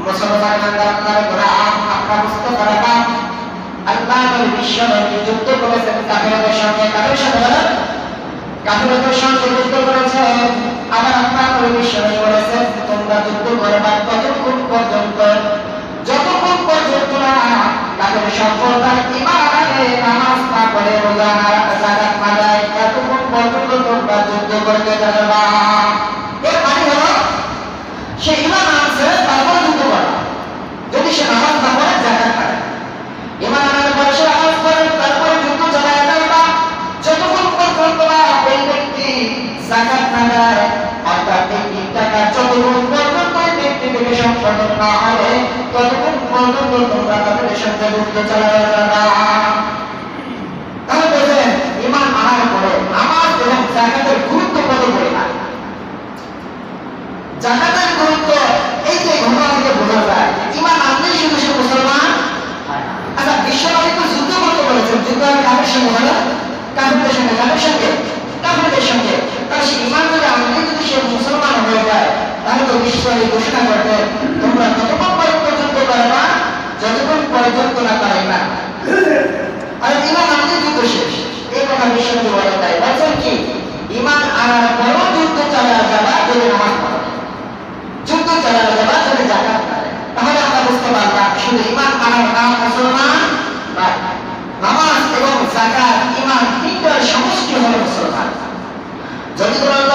মুসলমান আল্লাহর কোরআন আমরা বুঝতে পারলাম আল্লাহর বিশ্ব নবী যুদ্ধ করেছেন কাফেরদের সঙ্গে কাদের সাথে? কাফেরদের সঙ্গে যুদ্ধ করেছেন আবার আল্লাহর বিশ্ব নবী বলেছেন তোমরা যুদ্ধ করবা ততক্ষণ পর্যন্ত যতক্ষণ পর্যন্ত না তাদের সফলতা ইমান নামাজ না পড়ে রোজা না জাকাত না দেয় ততক্ষণ পর্যন্ত তোমরা যুদ্ধ করতে যাবে না দেয় অর্থাৎ তিন টাকা যতক্ষণ পর্যন্ত ব্যক্তি থেকে সম্পন্ন না হবে ততক্ষণ পর্যন্ত তোমরা তাদের আচ্ছা সঙ্গে। তার ইমান যদি আনলেই যদি সে মুসলমান হয়ে যায়, তাহলে তো বিশ্বনবী ঘোষণা করবেন তোমরা ততক্ষণ পর্যন্ত করে না, যতক্ষণ পর্যন্ত না তার ইমান আর ইমান আনলে যুদ্ধ শেষ। এই কথা বিশ্বনবী বলেন তাই বলছেন কি? ইমান আনার যুদ্ধ চালায় যাবা যদি নামাজ পড়ো। যুদ্ধ চালানো যাবে যদি জাকাত তাহলে আমরা বুঝতে পারলাম শুধু ইমান আনার নাম মুসলমান নামাজ এবং জাকাত ইমান তিনটার সমষ্টি হলো মুসলমান। যদি কোনো আল্লাহর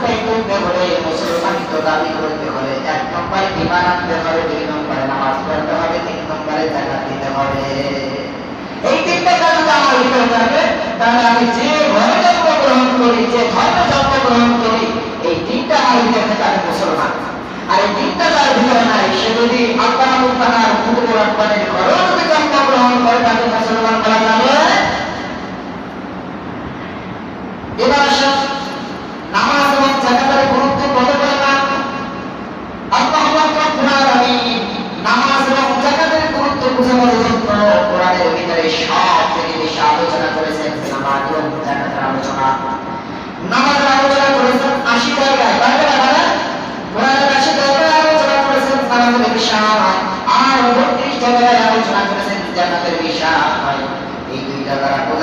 মুসলমানিত করতে হলে মুসলমানিত দাবি করতে হলে এক নম্বরে বিমান আনতে হবে দুই নম্বরে নামাজ পড়তে হবে তিন নম্বরে জাকাত দিতে হবে এই তিনটা কাজ আমার ভিতরে থাকে তাহলে আমি যে ঘরে জন্মগ্রহণ করি যে ধর্মে জন্মগ্রহণ করি এই তিনটা আমার ভিতরে থাকে আমি মুসলমান। আর এই তিনটা যার ভিতরে নাই, সে যদি আল্লাহ মুস্তাহার হুকুম রব্বানের ঘরেও যদি জন্মগ্রহণ করে, তাকে মুসলমান বলা যাবে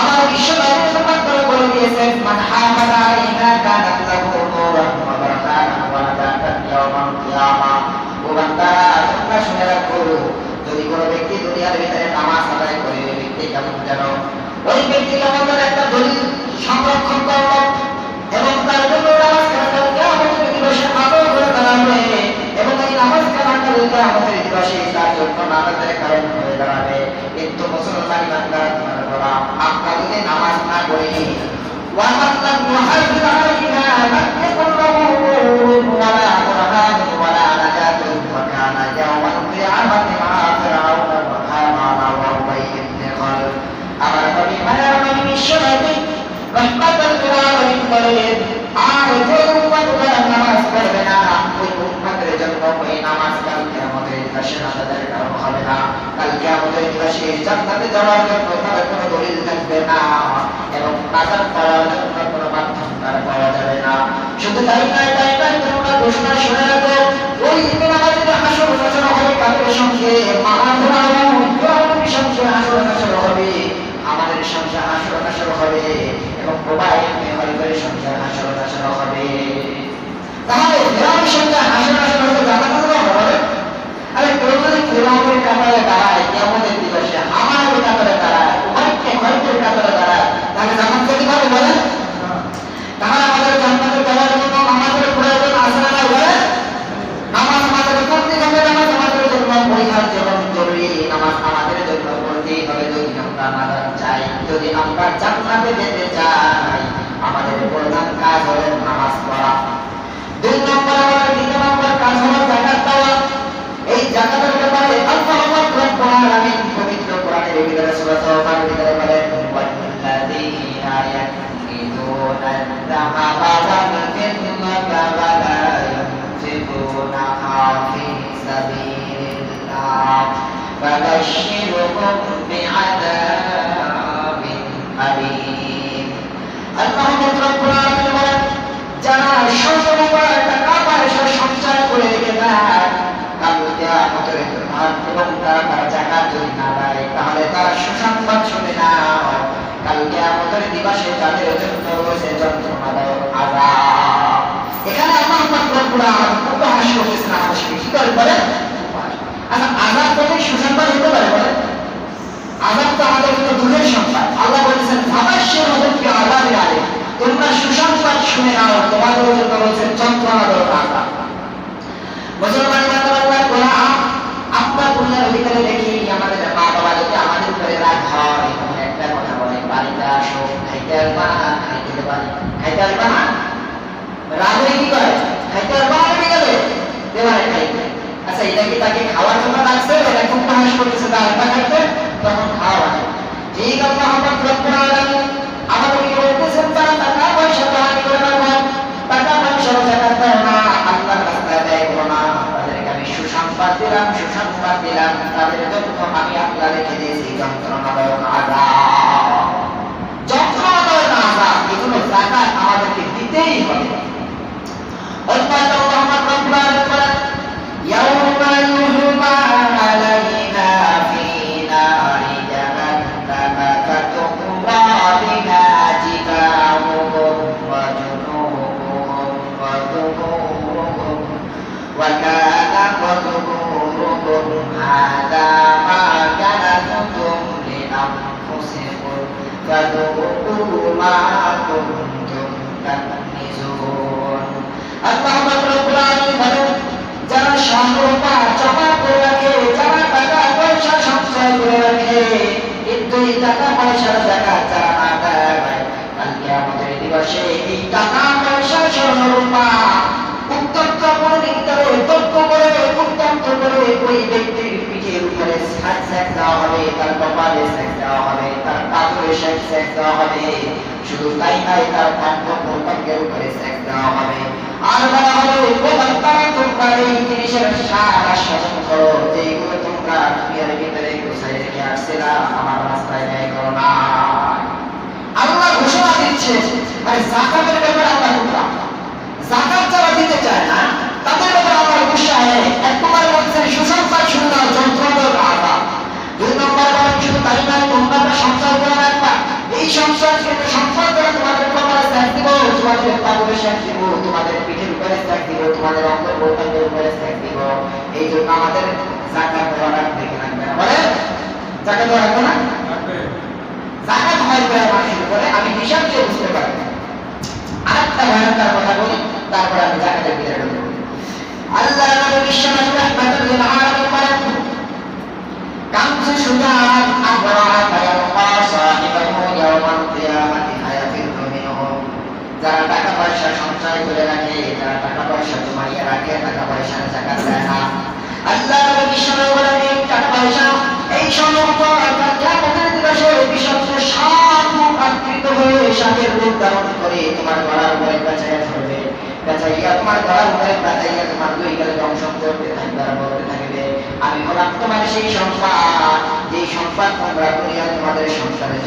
আমার বিশ্ব নবী সম্মান করে বলে দিয়েছেন মান হামাদা আলাইনা কানাত যদি কোনো ব্যক্তি দুনিয়ার ভিতরে নামাজ আদায় করে, ওই ব্যক্তি কেমন যেন? ওই ব্যক্তি কেমন যেন একটা দলিল সংরক্ষণ করল এবং তার জন্য নামাজ কালাম কিয়ামতের দিবসে আদর করে দাঁড়াবে এবং এই নামাজ কালাম কিয়ামতের দিবসে তার জন্য নামাজের কারণ হয়ে দাঁড়াবে। কিন্তু মুসলমান বান্দা তোমার বলা আমরা যদি নামাজ না পড়ি ومن لم يحافظ عليها لم يكن له نور ولا এবং কোনো যাবে না। শুধু তাই তাই তোমরা ঘোষণা শুনে রাখো। ওই দিন আমাদের হাসর ঘোষণা হবে কাকের সঙ্গে? মহাপুরাণ মুসলমান বান্ধবরা গোলাম আপনার দুনিয়ার ভিতরে দেখি আমাদের মা বাবা যদি আমাদের উপরে রাগ হয় তখন একটা কথা বলে বাড়িতে আসো খাইতে আসবা না খাইতে দেবা না। খাইতে আসবা না রাগ হয়ে কি করে খাইতে আসবা না কি গেলে দেবারে খাইতে আচ্ছা এটা কি তাকে খাওয়ার জন্য রাখছে এটা খুব প্রকাশ করতেছে তার আলবা খাইতে তখন খাওয়া হয় ঠিক আছে আমরা রব্বুল দিলাম সুসংবাদ দিলাম তাদের জন্য আমি আল্লাহ দিয়েছি যন্ত্রণাদায়ক আযাব যন্ত্রণাদায়ক আযাব এগুলো জাকাত আমাদেরকে দিতেই হবে। অত্যন্ত স্যাক দেওয়া হবে। শুধু তাই নয় তার কণ্ঠ প্রত্যঙ্গের উপরে স্যাক দেওয়া হবে। আর বলা হবে বলার তোমরা এই জিনিসের সার আশ্বাসন করো। যেগুলো তোমরা দুনিয়ার ভিতরে গোছাই রেখে আসছিলা আমার রাস্তায় ব্যয় করো না। আল্লাহ ঘোষণা দিচ্ছে মানে জাকাতের ব্যাপারে আল্লাহ ঘোষণা জাকাত যারা দিতে চায় না, তাদের ব্যাপারে আমার গুসা এক নম্বর বলছেন, সুসংবাদ শুনলাম যন্ত্রণার আঘাত। দুই নম্বর বলেন, শুধু তাই নয় তোমরা সংসার করে এই সংসার কিন্তু সংসার করে তোমাদের কপালে স্যাক দিব তোমাদের পাগলে স্যাক দিব তোমাদের পিঠের উপরে স্যাক দিব তোমাদের অঙ্গ প্রত্যঙ্গের উপরে স্যাক দিব। এই জন্য আমাদের জাকাত দেওয়া রাখবে না? বলে জাকাত দেওয়া রাখবে না? জাকাত হয় মানুষের উপরে আমি হিসাব দিয়ে বুঝতে পারি। আরেকটা ভয়ঙ্কর কথা বলি তারপরে আমি জাকাতের করব আল্লাহ আলামিন যারা টাকা পয়সা করে রাখে টাকা পয়সা জমাইয়া রাখে টাকা পয়সা এই সমস্ত হয়ে রূপ ধারণ করে তোমার গলার উপরে পেঁচাইয়া ধরবে পেঁচাইয়া তোমার দুই গালে দংশন করতে থাকবে আর বলতে থাকবে আমি হলাম তোমার সেই সম্পদ যেই সম্পদ তোমরা করিয়া তোমাদের সংসারের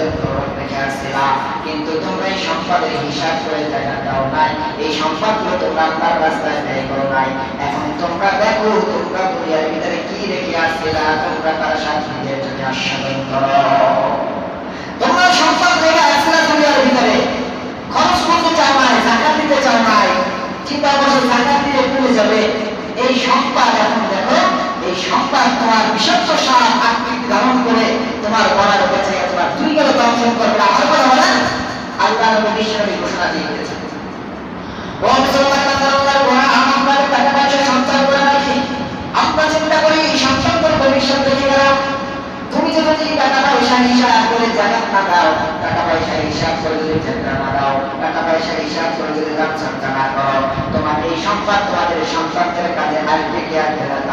কিন্তু তোমরা এই সম্পদের হিসাব করে জায়গা দাও নাই। এই সম্পদগুলো তোমরা আল্লাহর রাস্তায় ব্যয় করো নাই। এখন তোমরা দেখো, তোমরা দুনিয়ার ভিতরে কি রেখে আসছিলা তোমরা তার সাথীদের জন্য আস্বাদন করো। তোমরা সম্পদ রেখে আসছিলা দুনিয়ার ভিতরে। খরচ করতে চাও নাই, জাকাত দিতে চাও নাই, চিন্তা করছ জাকাত দিতে ভুলে যাবে। এই সম্পদ এখন দেখো এই সম্পদ তোমার বিষাক্ত সাপ আকৃতি ধারণ করে তোমার গলার কাছে তোমার দুই গেলে দংশন করবে আমার কথা বলেন আল্লাহ নবী ঘোষণা দিয়ে সন্তান করো তোমার এই সম্পদ তোমাদের সম্পদের কাজে আর তবে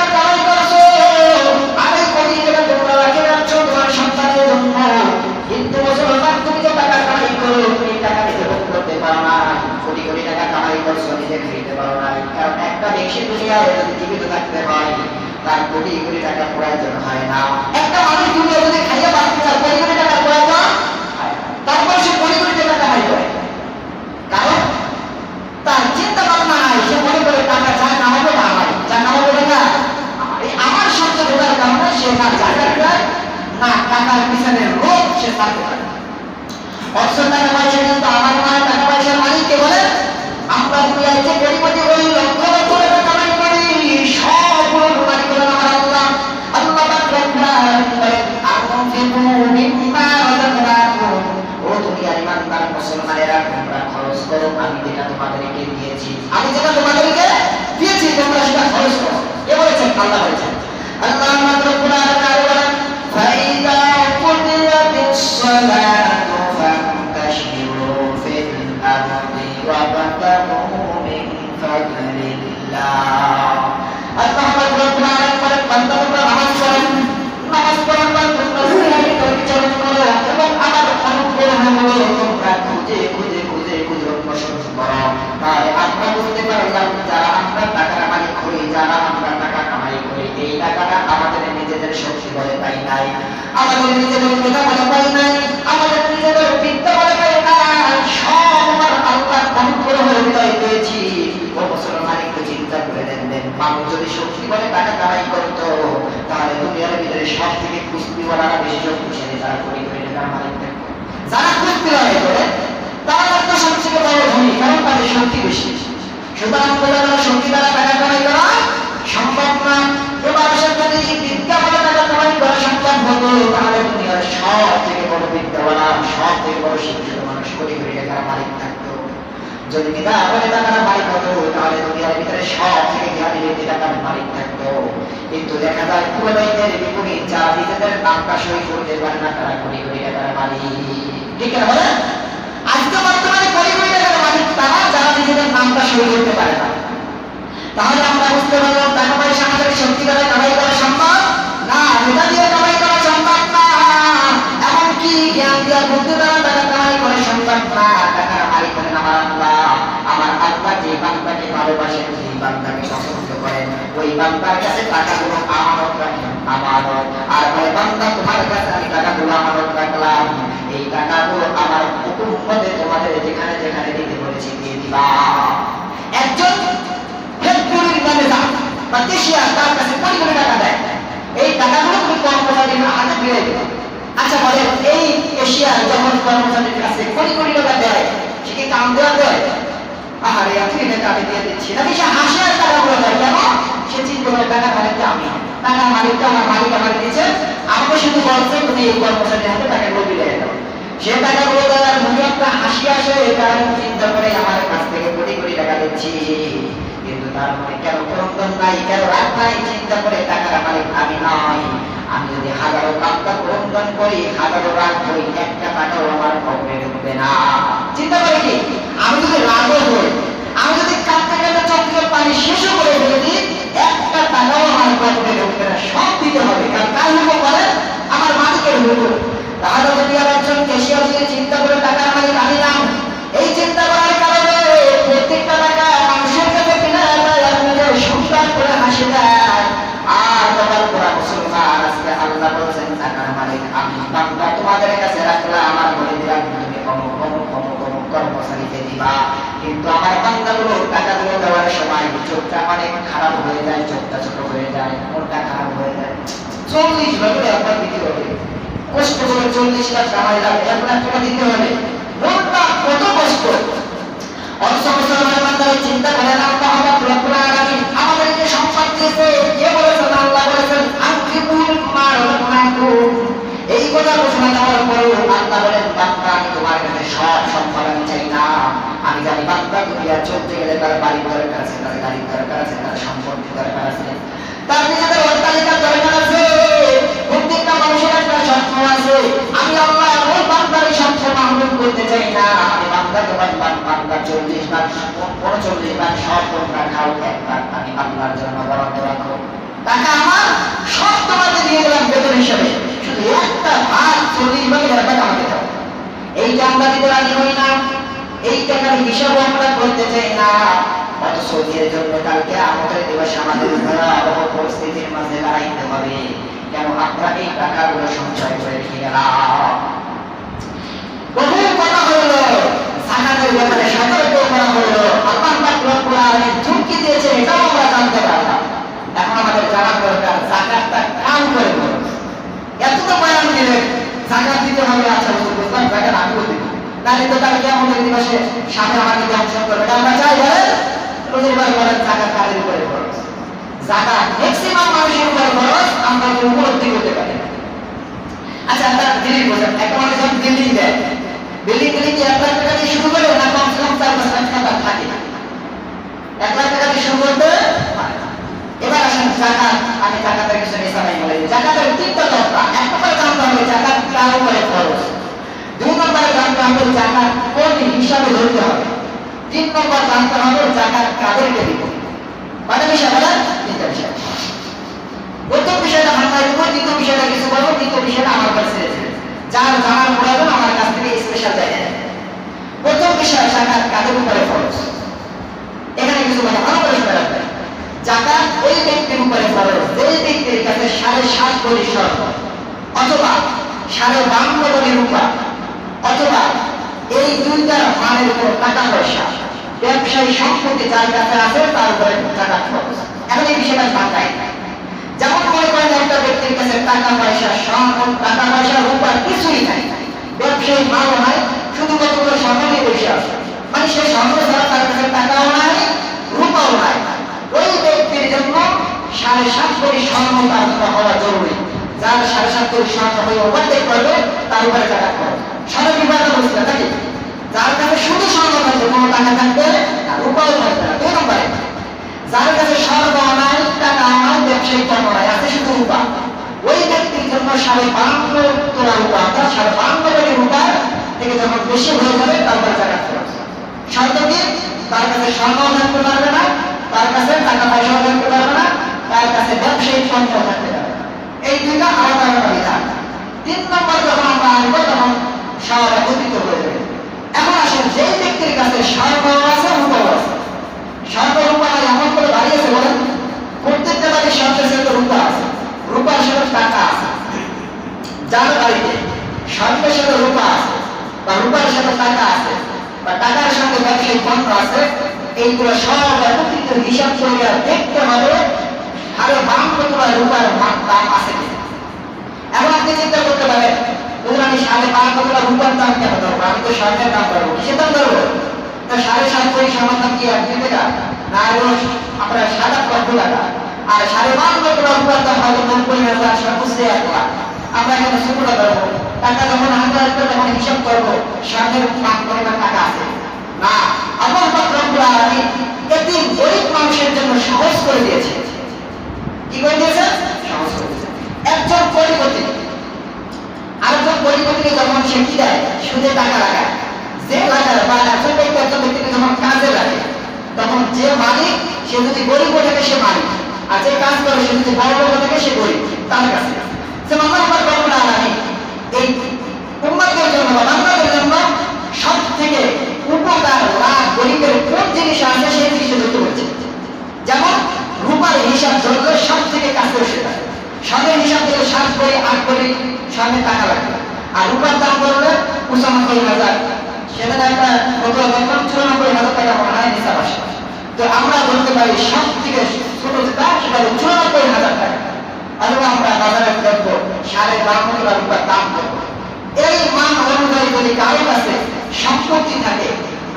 একটা ব্যক্তি যদি জীবিত থাকতে হয় তার কোটি কোটি টাকা প্রয়োজন হয় না। একটা মানুষ দুনিয়া যদি খাইয়ে বাঁচতে চায় নাই। আমাদের নিজেদের মেধা বলে পাই নাই। আমাদের নিজেদের বিদ্যা বলে পাই নাই। সব আমার আল্লাহ অনুগ্রহ হৃদয় পেয়েছি ও মুসলমান একটু চিন্তা করে দেখবেন মানুষ যদি শক্তি বলে টাকা কামাই করতো তাহলে দুনিয়ার ভিতরে সব থেকে কুস্তিওয়ালারা বেশি শক্তিশালী, তারা কোটি কোটি টাকার মালিক যারা কুস্তি লড়াই করে তারা একটা সবথেকে বড় ধনী, কারণ তাদের শক্তি বেশি। সুতরাং বোঝা গেল শক্তি দ্বারা টাকা কামাই করা সম্ভব না এবার সে যদি বিদ্যা বলে টাকা কামাই করা সম্ভব হতো তাহলে দুনিয়ার সব থেকে বড় বিদ্যাওয়ালা সব থেকে বড় শিক্ষিত যদি পিতা বলে টাকার মালিক হতো তাহলে দুনিয়ার ভিতরে সব থেকে জ্ঞানী ব্যক্তি টাকার মালিক থাকতো। কিন্তু দেখা যায় পুরোটাইদের বিপরীত যারা নিজেদের নামটা সই করতে পারে না তারা কোটি কোটি টাকার মালিক। ঠিক আছে বলে আজকে বর্তমানে কোটি কোটি টাকার মালিক, তারা যারা নিজেদের নামটা সই করতে পারে না। তাহলে আমরা বুঝতে পারলাম, টাকা পয়সা আমাদের দ্বারা কামাই করা সম্ভব? না মেধা দিয়ে কামাই করা সম্ভব না। এমনকি জ্ঞান দিয়ে বুদ্ধি দ্বারা টাকা কামাই করা সম্ভব না। হলেন আমার আল্লাহ আমার আল্লাহ যে বান্দাকে ভালোবাসেন সেই বান্দাকে পছন্দ করেন ওই বান্দার কাছে টাকাগুলো আমানত আমানত। আর ওই বান্দা তোমার কাছে আমি টাকাগুলো আমানত রাখলাম। এই টাকাগুলো আমার মতে তোমাদের যেখানে যেখানে দিতে বলেছি, দিয়ে দিবা। একজন হেলপুরির ম্যানেজার বা কেশিয়ার তার কাছে কোটি টাকা দেয়। এই টাকাগুলো তুমি কর্মচারীর হাতে ফিরে দেবে। আচ্ছা বলেন, এই কেশিয়ার যখন কর্মচারীর কাছে কোটি কোটি টাকা দেয় কি কাম দেওয়া দেয় আহারে আপনি টাকা আমি দিয়ে দিচ্ছি। নাকি সে হাসে আর টাকাগুলো দেয় কেন? সে চিন্তা করে টাকা মালিকটা আমি। টাকার মালিকটা আমার মালিক আমার দিয়েছে। আমাকে শুধু বলছে, তুমি এই কর্মচারীর হাতে টাকাগুলো বিলে দাও। সে টাকাগুলো দেওয়ার মুখে একটা হাসি আসে এই কারণে চিন্তা করে আমার কাছ থেকে কোটি কোটি টাকা দিচ্ছি। কিন্তু তার মনে কেন ক্রন্দন নাই, কেন রাগ নাই, চিন্তা করে টাকার মালিক আমি নয় আমি যদি হাজারো কান্তা ক্রন্দন করি, হাজারো রাগ করি, একটা টাকাও আমার কবরের মধ্যে না। চিন্তা করে কি? আমি যদি রাগও হই, আমি যদি কাঁদতে কাঁদতে চক্রের পানি শেষও করে ফেলি, একটা টাকাও আমার কবরের মধ্যে না। সব দিতে হবে, কারণ কার হব বলেন? আমার মালিকের হুকুম তাহলে যদি আমার একজন কেশিয়া চিন্তা করে দেওয়ার সময় চোখটা অনেক খারাপ হয়ে যায়, চোখটা ছোট হয়ে যায়, মনটা খারাপ হয়ে যায়। চল্লিশ বছরে আপনার দিতে হবে। কষ্ট করে চল্লিশ লাখ লাখ এক লাখ টাকা দিতে হবে। মনটা কত কষ্ট। চিন্তা করে মা কথা ঘোষণা দেওয়ার পরেও আল্লাহ বলেন বান্দা আমি তোমার কাছে সব সম্পদ আমি চাই না আমি জানি বান্দা দুনিয়া চলতে গেলে তার বাড়ির দরকার আছে, তার গাড়ির দরকার আছে, তার সম্পত্তি দরকার আছে। তার নিজেদের অট্টালিকার দরকার আছে। প্রত্যেকটা মানুষের একটা আছে। আমি আল্লাহ এই করতে চাই না। আমি বান্দা চল্লিশ বার উনচল্লিশ বার সব তোমরা খাও একবার আমি জন্য বরাদ্দ রাখো টাকা আমার সব তোমাকে দিয়ে দিলাম বেতন হিসাবে। একটা ভাগ চল্লিশ ভাগের টাকা আমাকে দাও এইটা আমরা দিতে রাজি হই না? এই টাকার হিসাব আমরা করতে চাই না। অথচ এর জন্য কালকে আমাদের দিবসে আমাদের ভয়াবহ পরিস্থিতির মাঝে দাঁড়াইতে হবে। কেন আমরা এই টাকাগুলো সঞ্চয় করে রেখে গেলাম? বহু কথা হলো। জাকাতের ব্যাপারে সতর্ক করা হলো। আল্লাহ পাক রব্বুল আলামিন ঝুঁকি দিয়েছে এটাও আমরা জানতে পারলাম। এখন আমাদের জানা দরকার, জাকাতটা কাম করে করো এত তো বয়ান দিলেন জাকাত দিতে হবে আচ্ছা হুজুর বুঝলাম জাকাত আমি বলতে নাহলে তো তার কেমন দিবসে? সামনে আমাকে দংশন করবে। আমরা চাই, বলেন। রোজের বার বলেন জাকাত কাদের উপরে খরচ। জাকাত ম্যাক্সিমাম মানুষের উপরে খরচ, আমরা উপলব্ধি করতে পারি? আচ্ছা আপনারা দিল্লি বোঝেন একটা মানুষ যখন দিল্লি দেয় দিল্লি দিল্লি কি এক লাখ টাকা দিয়ে শুরু করে না কমসে কম চার পাঁচ লাখ টাকা এক লাখ টাকা দিয়ে শুরু করতে এবার আসেন জাকাত হবে জাকাত কার উপরে খরচ। দুই নম্বরে জানতে হবে, জাকাত কোন হিসাবে ধরতে হবে? তিন নম্বর জানতে হবে, জাকাত কাদেরকে দিব মানে বিষয় বলেন তিনটা বিষয়। প্রথম বিষয়টা মাথায় দেবো দ্বিতীয় বিষয়টা কিছু বলব তৃতীয় বিষয়টা আমার কাছে যার জানার প্রয়োজন আমার কাছ থেকে স্পেশাল জায়গা প্রথম বিষয়, জাকাত কাদের উপরে খরচ? এখানে কিছু কথা ভালো করে শুনে রাখবেন জাকাত ওই ব্যক্তির উপরে খরচ যে ব্যক্তির কাছে সাড়ে সাত কোটি স্বর্ণ অথবা সাড়ে বান্ন কোটি রূপা, অথবা এই দুইটার মানের উপর টাকা পয়সা। ব্যবসায়ী সম্পত্তি যার কাছে আছে, তার উপরে টাকা খরচ। এখন এই বিষয়টা বাংলায় যেমন মনে করেন একটা ব্যক্তির কাছে টাকা পয়সা সম্পদ টাকা পয়সা, রূপা কিছুই নাই। ব্যবসায়ী ভালো নাই শুধু কতগুলো নিয়ে বসে আছে। মানে সে স্বর্ণ ছাড়া তার কাছে টাকাও নাই, রূপাও নাই। ওই ব্যক্তির জন্য সাড়ে সাত কোটি জন্য হওয়া জরুরি। যার সাড়ে সাত কোটি স্বর্ণ হয়ে ওভারটেক করবে, তার উপরে টাকা খরচ স্বর্ণ বিভাগ বলছিল নাকি? যার কাছে শুধু স্বর্ণ থাকবে কোনো টাকা থাকবে আর রূপাও থাকবে না দুই নম্বরে, যার কাছে স্বর্ণ নাই, টাকা নাই, ব্যবসায়িক কর্ম নাই, আছে শুধু রূপা। ওই ব্যক্তির জন্য সাড়ে বান্ন তোলা রূপা, অর্থাৎ সাড়ে বান্ন কোটি রূপার থেকে যখন বেশি হয়ে যাবে তারপরে টাকা খরচ শর্ত কি? তার কাছে স্বর্ণও থাকতে পারবে না, তার কাছে টাকা পয়সাও থাকতে পারবে না, তার কাছে ব্যবসায়িক পণ্য থাকতে পারবে এই দুইটা আলাদা আলাদা বিধান তিন নম্বর যখন আমরা আসব, তখন সব একত্রিত হয়ে যাবে। এখন আসেন যে ব্যক্তির কাছে স্বর্ণ আছে, রূপাও আছে। স্বর্ণ রূপা এমন করে দাঁড়িয়েছে বলেন, প্রত্যেকটা বাড়ির স্বর্ণের সাথে রূপা আছে। রূপার সাথে টাকা আছে। যার বাড়িতে স্বর্ণের সাথে রূপা আছে, বা রূপার সাথে টাকা আছে, বা টাকার সঙ্গে ব্যবসায়িক পণ্য আছে, এইগুলো সব একত্রিত হিসাব করে দেখতে হবে আরও বাম কতটা রূপার দাম আছে এখন আপনি চিন্তা করতে পারেন, ধরুন আমি সাড়ে পাঁচ কতটা রূপার দাম কেন ধরবো? আমি তো স্বর্ণের দাম ধরবো, কিসের দাম ধরবো? তা সাড়ে সাত কোটি দাম কি এক দিন না হলো আপনার সাত আট লক্ষ টাকা আর সাড়ে পাঁচ লক্ষ টাকা রূপার দাম হয়তো নব্বই হাজার সর্বোচ্চ এক লাখ আমরা এখানে শুক্রটা ধরবো। টাকা যখন হাতে আসবে, তখন হিসাব করব স্বর্ণের মান পরিমাণ টাকা আছে। না আল্লাহ পাক রব্বুল আলামিন গরিব মানুষের জন্য সহজ করে দিয়েছে। কি একজন কোটিপতি আরেকজন যখন সে কি দেয় টাকা লাগায় যে যখন কাজে লাগে, তখন যে মালিক, সে যদি গরিব থাকে, সে মালিক। আর যে কাজ করে, সে যদি বড় থাকে, সে গরিব। তার কাছে। যেমন রূপার হিসাব ধরলে সব থেকে কাছে সেটা স্বর্ণের হিসাব থেকে সাত করে, আট করে স্বর্ণের টাকা লাগবে। আর রূপার দাম করলে পঁচানব্বই হাজার। সেখানে একটা কত তখন চুরানব্বই হাজার টাকা মনে হয় নিসাব আসে তো আমরা ধরতে পারি সব থেকে ছোট যেটা সেটা হলো চুরানব্বই হাজার টাকা। অথবা আমরা বাজারে দেখব, সাড়ে বান্ন টাকা রূপার দাম করব এই মান অনুযায়ী যদি কারও কাছে সম্পত্তি থাকে,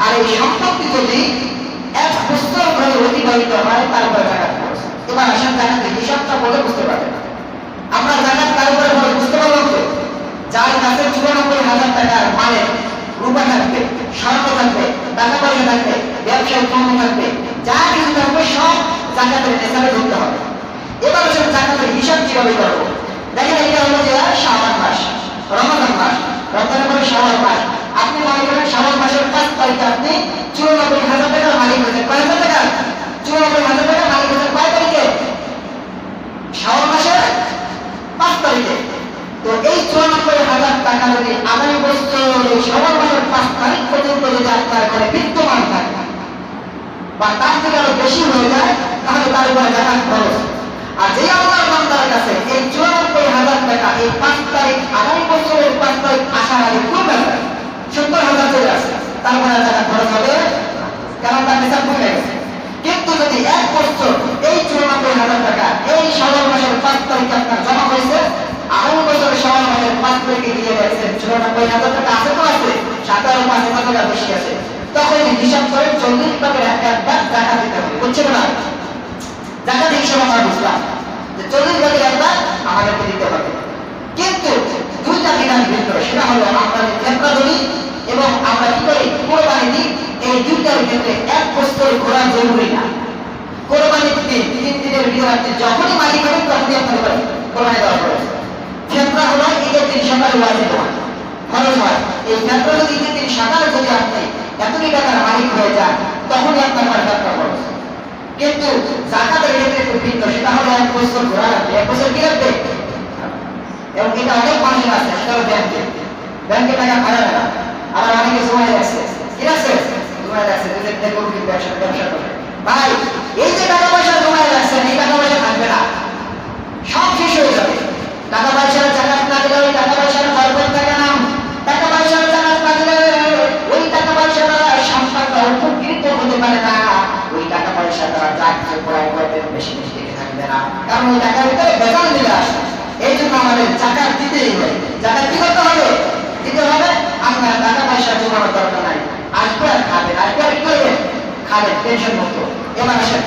আর এই সম্পত্তি যদি এক বছর ধরে অতিবাহিত হয়, তারপরে জাকাত খরচ তোমার আসাম জাকাতের হিসাবটা বলে বুঝতে পারবে না। আমরা জাকাত তারপরে বলে বুঝতে পারলাম তো? যার কাছে চুরানব্বই হাজার টাকার মালে রূপা থাকবে, স্বর্ণ থাকবে, টাকা পয়সা থাকবে, ব্যবসায়িক পণ্য থাকবে, যা কিছু থাকবে, সব জাকাতের হিসাবে ধরতে হবে। এবার আসলে জাকাতের হিসাব কীভাবে করব? দেখেন, এটা হলো যে শ্রাবণ মাস, রমাদান মাস। পর্যন্ত যদি আপনার ঘরে বিদ্যমান থাকে বা তার থেকে আরও বেশি হয়ে যায়, তাহলে তার উপরে জাকাত খরচ। আর যে আল্লাহর বান্দার কাছে এই চুরানব্বই হাজার টাকা, এই পাঁচ তারিখ, আগামী বছরের পাঁচ তারিখ আসার আগে খুব সত্তর হাজার চলে আসে। তারপরে আর টাকা খরচ হবে কারণ তার নিসাব কমে গেছে। কিন্তু যদি এক বছর এই চুরানব্বই হাজার টাকা, এই শ্রাবণ মাসের পাঁচ তারিখে আপনার জমা হয়েছে, আগামী বছরের শ্রাবণ মাসের পাঁচ তারিখে দিয়ে গেছেন চুরানব্বই হাজার টাকা আছে তো আছে সাত টাকা বেশি আছে। তখন হিসাব করে চল্লিশ এক একবার টাকা দিতে হবে। বুঝছেন না? জাকাত হিসাব আমরা বুঝলাম যে চল্লিশ ভাগের একবার আমাদেরকে দিতে হবে। কিন্তু দুইটা বিধান ভিতরে সেটা হলো আমরা ধরি এবং আমরা কি করি? কোরবানি দিই। এই দুইটার ক্ষেত্রে এক বছর ঘোরা জরুরি না। কোরবানি দিন তিন দিনের ভিতরে আপনি যখনই মালিক হবেন তখনই আপনার কোরবানি দেওয়া করে ফেতরা হলো ঈদের দিন সকালে ওয়াজিব হয় খরচ হয়। এই ফেতরা যদি দিন সকালে যদি আপনি এতটি টাকার মালিক হয়ে যান, তখনই আপনার পারে ফেতরা খরচ কিন্তু জাকাতের ক্ষেত্রে একটু ভিন্ন। সেটা হলো এক বছর ঘোরা রাখবে এক বছর কি রাখবে এবং এটা অনেক মানুষের আছে, সেটা হলো ব্যাংকে। ব্যাংকে টাকা ভাড়া না। আবার অনেকে সময় রাখছে কি আছে সময় রাখছে দুজন থেকে ব্যবসা ব্যবসা করে। ভাই, এই যে টাকা পয়সা জমায় রাখছেন এই টাকা পয়সা থাকবে না। সব শেষ হয়ে যাবে। টাকা পয়সার এবার আসেন।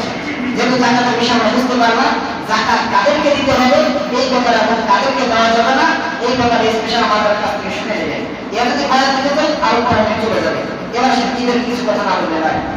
যেহেতু জাকাতের বিষয় বুঝতে পারলাম জাকাত কাদেরকে দিতে হবে? এই ব্যাপারে এবং কাদেরকে দেওয়া যাবে না। এই ব্যাপারে স্পেশাল আমাদের কাছ থেকে শুনে নেবেন। এর যদি ফায়দা দিতে চাই আরও চলে যাবে। এবার ঈদের কিছু কথা না বললে ভাই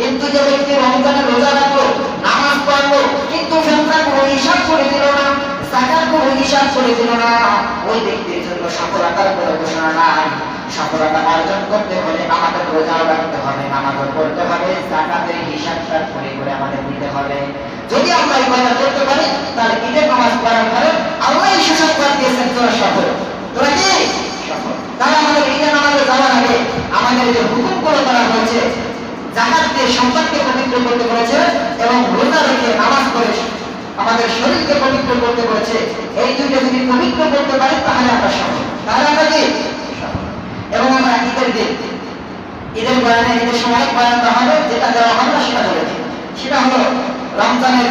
কিন্তু যে ব্যক্তি রমজানের রোজা রাখল, নামাজ পড়ল, কিন্তু কোনো হিসাব করে দিল না, জাকাত কোনো হিসাব করে দিল না, ওই ব্যক্তির জন্য সফলতার কোনো ঘোষণা নাই। সফলতা অর্জন করতে হলে আমাদের রোজাও রাখতে হবে, নামাজও পড়তে হবে, জাকাতের হিসাবটা করে করে আমাদের দিতে হবে। যদি আমরা কথা করতে পারি, তাহলে ঈদের নামাজ পড়ার পরে আল্লাহ সুসংবাদ দিয়েছেন, তোরা সফল। তোরা কি? সফল। তাহলে আমাদের ঈদের নামাজে যাওয়ার আগে আমাদের যে হুকুম করে করা হয়েছে জাকাত দিয়ে সম্পদকে পবিত্র করতে বলেছে এবং রোজা রেখে নামাজ পড়ে আমাদের শরীরকে পবিত্র করতে বলেছে। এই দুইটা যদি পবিত্র করতে তাহলে আমরা সফল। তাহলে আমরা কি। এবং আমরা ঈদের দিন ঈদের বয়ানে ঈদের সময় বয়ান দেওয়া হবে, যেটা দেওয়া হবে না, সেটা বলে দিই। সেটা হলো রমজানের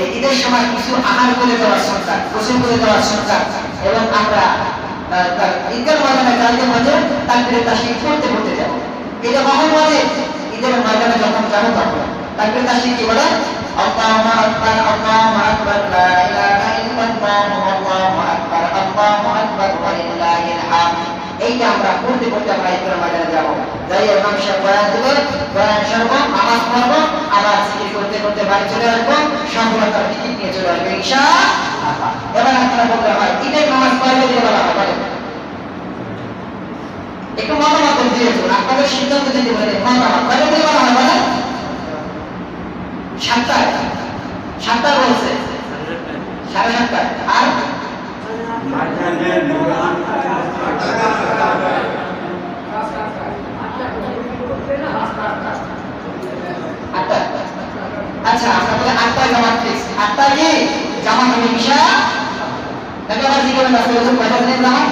এই ঈদের সময় কিছু আহার করে দেওয়ার সরকার গোসল করে দেওয়ার সরকার এবং আমরা ঈদের ময়দানে কালকে মাঝে তাকবিরে তাসিক পড়তে পড়তে যাব। এটা কখন বলে ঈদের ময়দানে যখন যাব তখন। তাকবিরে তাসিক কি বলে, আল্লাহু আকবার আল্লাহু আকবার, লা ইলাহা ইল্লাল্লাহ, আল্লাহু আকবার আল্লাহু আকবার ওয়া লিল্লাহিল হামদ এইটা আমরা পড়তে পড়তে আমরা ঈদের যাই ইমাম সাহেব বয়ান দিবে বয়ান শুনব করতে করতে বাড়ি চলে আসব, সফলতার নিয়ে চলে আসব, ইনশাআল্লাহ। এবার আপনারা বলতে হয়, ঈদের নামাজ পড়বে বলা হয়। একটু মতামত দিয়েছ আপনাদের সিদ্ধান্ত দিতে পারে মতামত। কয়টা বলা হয় বলেন? সাতটায়। সাতটা বলছে। সাড়ে সাতটায়। আর? আচ্ছা আমরা বলে আটটায় জামাত ফিক্স আটটায় কি? জামাত হবে ঈশা নাকি আবার কয়টা দিনের কথা